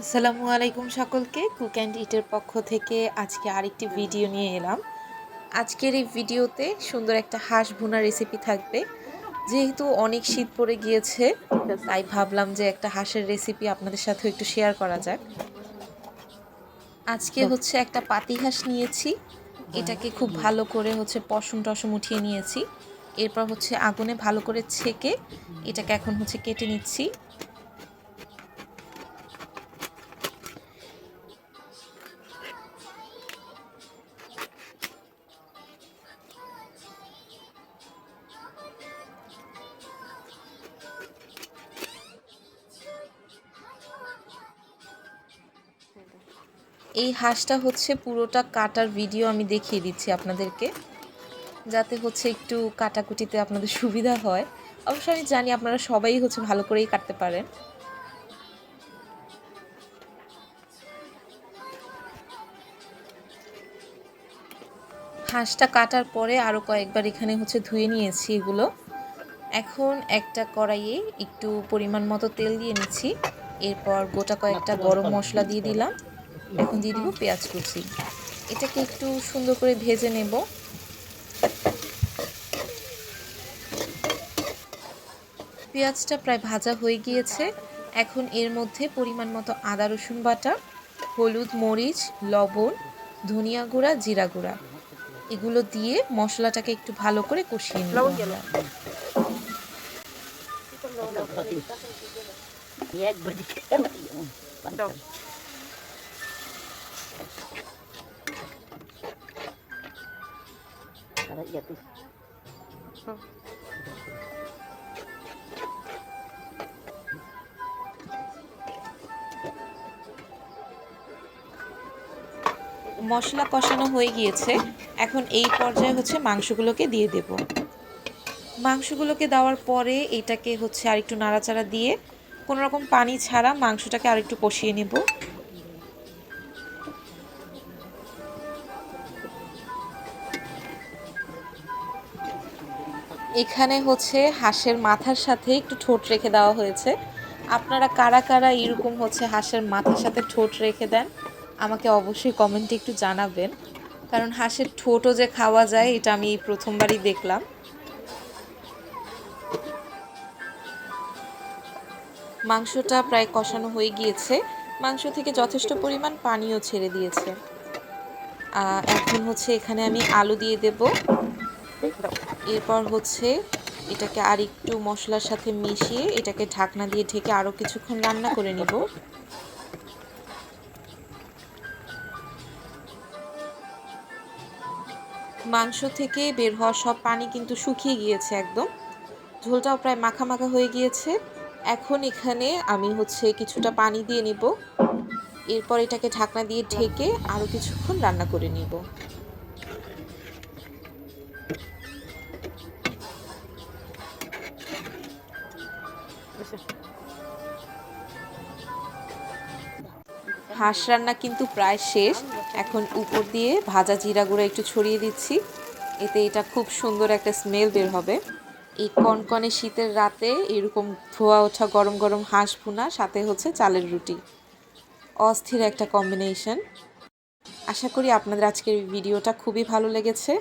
আসসালামু আলাইকুম সকলকে। কুক অ্যান্ড ইটের পক্ষ থেকে আজকে আরেকটি ভিডিও নিয়ে এলাম। আজকের এই ভিডিওতে সুন্দর একটা হাঁস ভুনা রেসিপি থাকবে। যেহেতু অনেক শীত পড়ে গিয়েছে, তাই ভাবলাম যে একটা হাঁসের রেসিপি আপনাদের সাথে একটু শেয়ার করা যাক। আজকে হচ্ছে একটা পাতি হাঁস নিয়েছি। এটাকে খুব ভালো করে হচ্ছে পশম টসম উঠিয়ে নিয়েছি। এরপর হচ্ছে আগুনে ভালো করে ছেঁকে এটাকে এখন হচ্ছে কেটে নিচ্ছি। এই হাঁসটা হচ্ছে পুরোটা কাটার ভিডিও আমি দেখিয়ে দিচ্ছি আপনাদেরকে যাতে হচ্ছে একটু কাটাকুটিতে আপনাদের সুবিধা হয়। অবশ্য আমি জানি আপনারা সবাই হচ্ছে ভালো করেই কাটতে পারেন। হাঁসটা কাটার পরে আরও কয়েকবার এখানে হচ্ছে ধুয়ে নিয়েছি এগুলো। এখন একটা কড়াইয়ে একটু পরিমাণ মতো তেল দিয়ে নিচ্ছি। এরপর গোটা কয়েকটা গরম মশলা দিয়ে দিলাম। এখন দিয়ে দিব পেঁয়াজ কুচি। এটাকে একটু সুন্দর করে ভেজে নেব। পেঁয়াজটা প্রায় ভাজা হয়ে গিয়েছে। এখন এর মধ্যে পরিমাণ মতো আদা রসুন বাটা হলুদ মরিচ লবণ ধনিয়া গুঁড়া জিরা গুঁড়া। এগুলো দিয়ে মশলাটাকে একটু ভালো করে কষিয়ে নিব মশলা কষানো হয়ে গিয়েছে। এখন এই পর্যায়ে হচ্ছে মাংসগুলোকে দিয়ে দেব। মাংসগুলোকে দেওয়ার পরে এটাকে হচ্ছে আরেকটু নাড়াচাড়া দিয়ে কোনো রকম পানি ছাড়া মাংসটাকে আরেকটু কষিয়ে নেব। এখানে হচ্ছে হাঁসের মাথার সাথে একটু ঠোঁট রেখে দেওয়া হয়েছে। আপনারা কারা কারা এরকম হচ্ছে হাঁসের মাথার সাথে ঠোঁট রেখে দেন, আমাকে অবশ্যই কমেন্টে একটু জানাবেন। কারণ হাঁসের ঠোঁটও যে খাওয়া যায়, এটা আমি প্রথমবারই দেখলাম। মাংসটা প্রায় কষানো হয়ে গিয়েছে। মাংস থেকে যথেষ্ট পরিমাণ পানিও ছেড়ে দিয়েছে। এখন হচ্ছে এখানে আমি আলু দিয়ে দেব। এরপর হচ্ছে এটাকে আর একটু মশলার সাথে মিশিয়ে এটাকে ঢাকনা দিয়ে ঢেকে আরও কিছুক্ষণ রান্না করে নিব। মাংস থেকে বের হওয়া সব পানি কিন্তু শুকিয়ে গিয়েছে একদম। ঝোলটাও প্রায় মাখা মাখা হয়ে গিয়েছে। এখন এখানে আমি হচ্ছে কিছুটা পানি দিয়ে নিব। এরপর এটাকে ঢাকনা দিয়ে ঢেকে আরও কিছুক্ষণ রান্না করে নিব। হাঁস রান্না কিন্তু প্রায় শেষ। এখন উপর দিয়ে ভাজা জিরা গুঁড়ো একটু ছড়িয়ে দিচ্ছি। এতে এটা খুব সুন্দর একটা স্মেল বের হবে। এই কনকনে শীতের রাতে এরকম ধোয়া ওঠা গরম গরম হাঁস ভুনা, সাথে হচ্ছে চালের রুটি। অস্থির একটা কম্বিনেশন আশা করি আপনাদের আজকের ভিডিওটা খুবই ভালো লেগেছে।